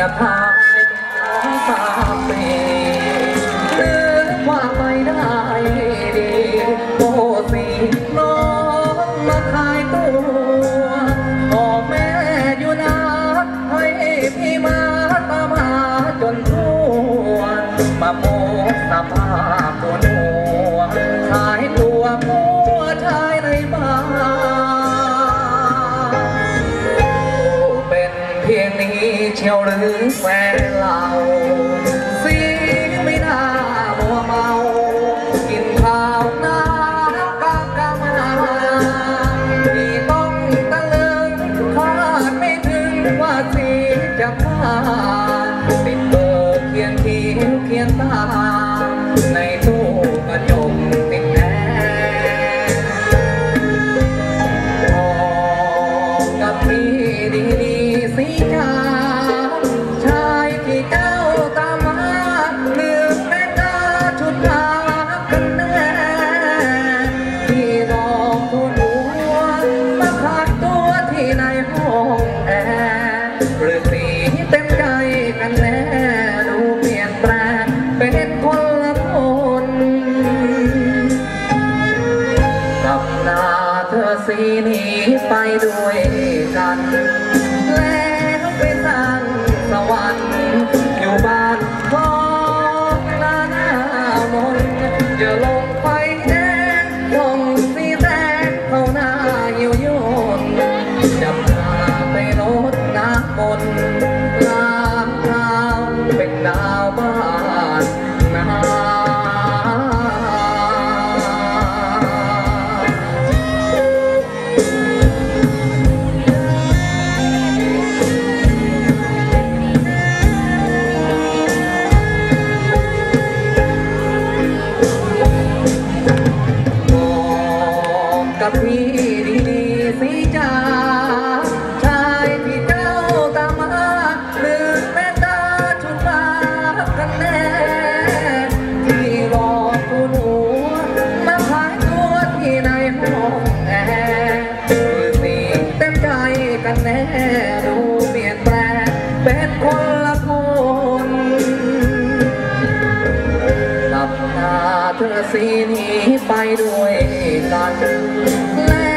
ยบทางป็นน้อาเปรนึกว่าไปได้ดีโอ้สิน้องมาขายตัวพ่อแม่อยู่นะให้พี่มาตามหาจนทวนมาโมสภาพตัวหนูขายตัวมัวชายในบ้านเป็นเพียงนี้ ยวหรือแฟนเราสีไม่น่ามัวเมา กินข้าวน้ำกากามาที่ต้องตะลึงคาดไม่ถึงว่าสีจะพาติดเบอร์เคียงคิ้วเคียงตาในตู้ก เต็มใจกันแน่ดูเปลี่ยนแปลงเป็นคนละคนกับนาเธอสีนี้ไปด้วยกัน แล้วไปสร้า กับพี่ดีๆสิจ้าชายที่เจ้าตามมาหรือแม่ตาชุดลากันแน่ที่หลอคุณหัวมาขายตัวที่ในห้องแอร์คือสีเต็มใจกันแน่ดู เธอสีนี้ไปด้วยกันแล้วไปสร้างสวรรค์อยู่บ้าน